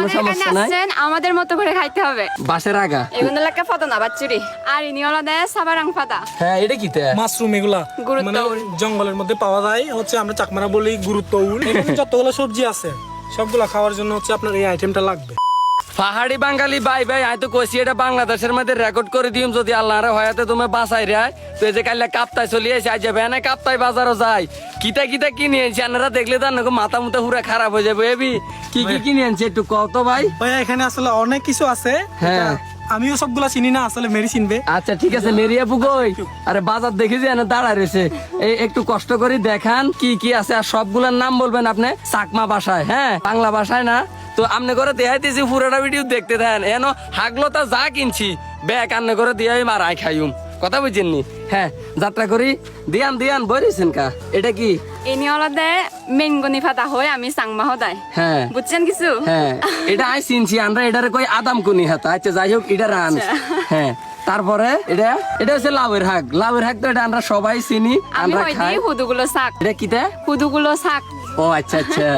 কোনো আমাদের সমস্যা নাই। আমাদের মতো করে খাইতে হবে। বাসের আগা। এগুলো লাগে ফটো না বাচ্চুরি। আর ইনি হলো দেয় সাবারাং ফাদা। হ্যাঁ এটা কি তে? মাশরুম এগুলা। মানে জঙ্গলের মধ্যে পাওয়া যায় হচ্ছে আমরা চাকমারা বলি গুরুত্ব উল যতগুলো সবজি আছে সবগুলা খাওয়ার জন্য হচ্ছে আপনার এই আইটেমটা লাগবে। পাহাড়ি বাঙালি ভাই ভাই আমি তো কইছি এটা বাংলাদেশের মধ্যে রেকর্ড করে দিম। যদি আল্লাহর হয়াতে তুমি বাঁচাই রে তো এই যে কাল্লা কাপ্তাই চলি আসে আজ যাবে না কাপ্তাই বাজারও যাই কিতা কিতা কিনে আনছি আপনারা দেখলে তো আপনাকে মাথা মুথা পুরা খারাপ হয়ে যাবে। এবি কি কি কিনে আনছি একটু কও তো ভাই। ভাইয়া এখানে আসলে অনেক কিছু আছে। হ্যাঁ। আমিও সবগুলা চিনি না আসলে মেরি চিনবে। আচ্ছা ঠিক আছে মেরিয়া পুকই আরে বাজার দেখি যে এনে দাঁড়ায় রয়েছে। এই একটু কষ্ট করে দেখান কি কি আছে আর সবগুলোর নাম বলবেন আপনি? চাকমা ভাষায় হ্যাঁ? বাংলা ভাষায় না? তো আপনি করে দেখাইতেছি পুরোটা ভিডিও দেখতে দেন। এন হাগলতা যা কিনছি ব্যাগ আন্নে করে দিয়ে মারাই খাইম। কথা বুঝছেননি হ্যাঁ যাত্রা করি। দিয়ান দিয়ান বইরেছেন কা? এটা কি? মেনগনি ফাদা হয়ে আমি সাংমা হ্যাঁ। বুঝছেন কিছু? হ্যাঁ এটা আই চিনছি আমরা এটারে কই আদাম কুনি হাতা। আচ্ছা যাই হোক এটা রান। হ্যাঁ তারপরে এটা এটা হচ্ছে লাউয়ের হাক লাউয়ের হাক তো এটা আমরা সবাই চিনি আমি আমরা খাই। হুদুগুলো শাক। এটা কিটা হুদুগুলো শাক। ও আচ্ছা আচ্ছা।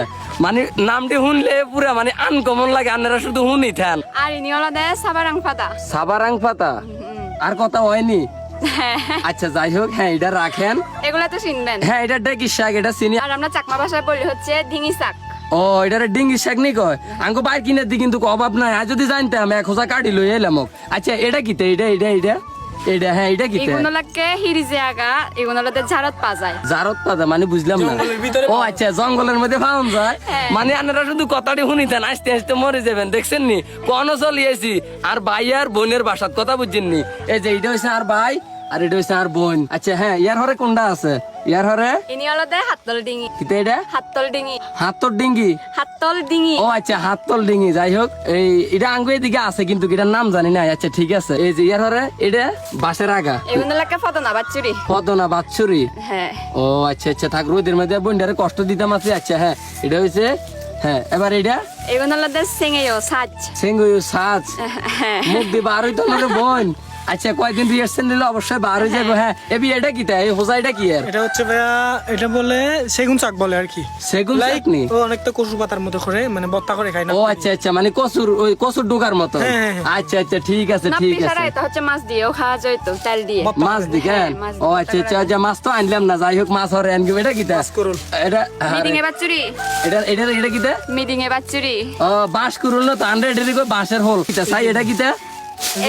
মানে নামটি শুনলে পুরা মানে আনকমন লাগে আপনারা শুধু শুনি থান। আর ইনি হলো দেয় সাবারাং সাবারাং পাতা আর কথা হয়নি? হ্যাঁ। আচ্ছা যাই হোক হ্যাঁ এটা রাখেন। এগুলা তো চিনবেন। হ্যাঁ এটা ডেকি শাক এটা চিনি। আর আমরা চাকমা ভাষায় বলি হচ্ছে ধিঙি শাক। ও এটারে ডিঙ্গি শাক নি কয়? আঙ্কো বাইর কিনে দি কিন্তু অভাব নাই। আর যদি জানতাম এক হোসা কাটি লই এলাম। আচ্ছা এটা কিতে এটা এটা এটা? এটা হ্যাঁ এটা কিতে এগুলো লাগে হিরিজে আগা এগুলো লাগে ঝাড়ত পা যায় জারত পাতা মানে বুঝলাম না। জঙ্গলের ও আচ্ছা জঙ্গলের মধ্যে পাওয়া যায়? হ্যাঁ। মানে আপনারা শুধু কথাটি শুনিতেন আস্তে আস্তে মরে যাবেন দেখছেন নি? কোন চলিয়েছি? আর ভাই আর বোনের বাসার কথা বুঝছেন নি? এই যে এটা হচ্ছে আর ভাই আর এটা হচ্ছে আর বোন। আচ্ছা হ্যাঁ ইয়ার হরে কোনটা আছে? ইয়ার হরে? ইনি হলো দেয় হাতল ডিঙি। কিতে এটা? হাতল ডিঙি। হাতর ডিঙ্গি হাতল ডিঙি। ও আচ্ছা হাতল ডিঙ্গি যাই হোক এই এটা আঙ্গু এদিকে আছে কিন্তু এটার নাম জানি না আচ্ছা ঠিক আছে। এই যে ইয়ার হরে এটা বাসের আগা। এগুলো লাগে ফটো না বাচ্চুরি। পদনা বাৎসুরি হ্যাঁ। ও আচ্ছা আচ্ছা থাক রোদের মধ্যে বোনটারে কষ্ট দিতাম আছে। আচ্ছা হ্যাঁ এটা হয়েছে হ্যাঁ এবার এটা? এগুলো লাগে সেঙেও সাজ। সেঙ্গুয়ু সাজ? হ্যাঁ। মুখ দিয়ে বার হইতো না রে বোন। আচ্ছা কয়েকদিন রিহার্সেল নিলে অবশ্যই বার হয়ে যাব হ্যাঁ। এবি এটা কি তাই হোজা এটা কি আর এটা হচ্ছে ভাইয়া এটা বলে সেগুন শাক বলে আর কি। সেগুন Like, চাটনি ও অনেকটা কচু পাতার মতো করে মানে বত্তা করে খাই না। ও আচ্ছা আচ্ছা মানে কচুর ওই কসুর ডোকার মতো? হ্যাঁ, হ্যাঁ, হ্যাঁ। আচ্ছা আচ্ছা ঠিক আছে না ঠিক আছে। এটা হচ্ছে মাছ দিয়েও খাওয়া যায় তো তেল দিয়ে। মাছ। দিকে হ্যাঁ, ও আচ্ছা আচ্ছা আচ্ছা মাছ তো আনলাম না যাই হোক মাছ হরে আনবি এটা কি তা? মাছ করুন। এটা মিডিং এ বাচ্চুরি এটা এটা এটা কি তা? মিডিং এ বাচ্চুরি ও বাঁশ করুল না তো আন্ডার এটা কই বাঁশের হোল। কিতা সাই এটা কিতা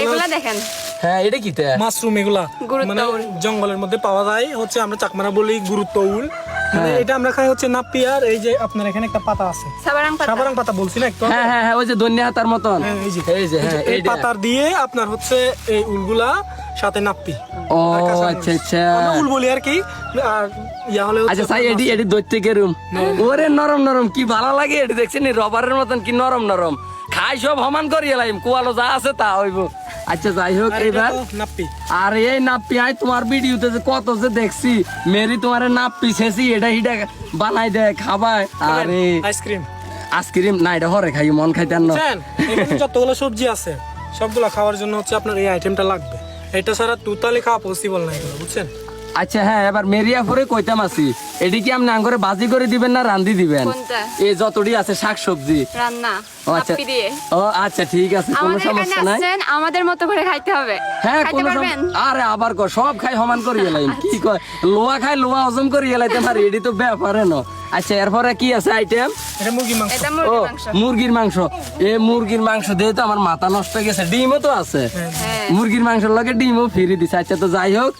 এগুলা দেখেন। হ্যাঁ এটা কিতা মাশরুম এগুলা। মানে জঙ্গলের মধ্যে পাওয়া যায়। হচ্ছে আমরা চাকমারা বলি গুরুত্ব উল। মানে হ্যাঁ। এটা আমরা খাই হচ্ছে নাপিয়ার এই যে আপনার এখানে একটা পাতা আছে। সাবারাং পাতা। সাবারাং পাতা বলছি না একটু। হ্যাঁ হ্যাঁ হ্যাঁ ওই যে ধনিয়া হাতার মতন। হ্যাঁ, এই যে। এই যে হ্যাঁ এই পাতার দিয়ে আপনার হচ্ছে এই উলগুলা সাথে নাপ্পি। ও আচ্ছা আচ্ছা। আমরা উল বলি আর কি। আর ইয়া হলে আচ্ছা সাই এডি এডি দৈত্যে কেরুম ওরে নরম নরম কি ভালো লাগে এডি দেখছেন রবারের মতন কি নরম নরম। খাই সব সমান করি এলাইম কুয়ালো যা আছে তা হইব। আচ্ছা যাই হোক এবার আর এই নাপ্পি আই তোমার ভিডিওতে যে কত যে দেখছি। মেরি তোমার নাপ্পি শেষি এটা হিটা বানাই দে খাবায়। আরে আইসক্রিম। আইসক্রিম? না এটা হরে খাই মন খাইতে না যতগুলো সবজি আছে সবগুলো খাওয়ার জন্য হচ্ছে আপনার এই আইটেমটা লাগবে। এটা ছাড়া তুতালি খাওয়া পসিবল না বুঝছেন? আচ্ছা হ্যাঁ এবার মেরিয়া পরে কইতাম আছি। এটি কি আপনি আঙ্গরে বাজি করে দিবেন না রান্দি দিবেন? কোনটা? এই যতটি আছে শাকসবজি। রান্না ও আচ্ছা। ও আচ্ছা ঠিক আছে কোনো সমস্যা নাই। আমাদের মতো করে খাইতে হবে। হ্যাঁ কোনো আরে আবার কর সব খাই সমান করি কি কয় লোয়া খাই লোয়া হজম করি এলাইতে পারি এটি তো ব্যাপারে ন। আচ্ছা এরপরে কি আছে আইটেম এটা মুরগি মাংস। ও মুরগির মাংস। এ মুরগির মাংস দিয়ে তো আমার মাথা নষ্ট হয়ে গেছে ডিমও তো আছে। হ্যাঁ। মুরগির মাংসের লগে ডিমও ফিরি দিছে। আচ্ছা তো যাই হোক।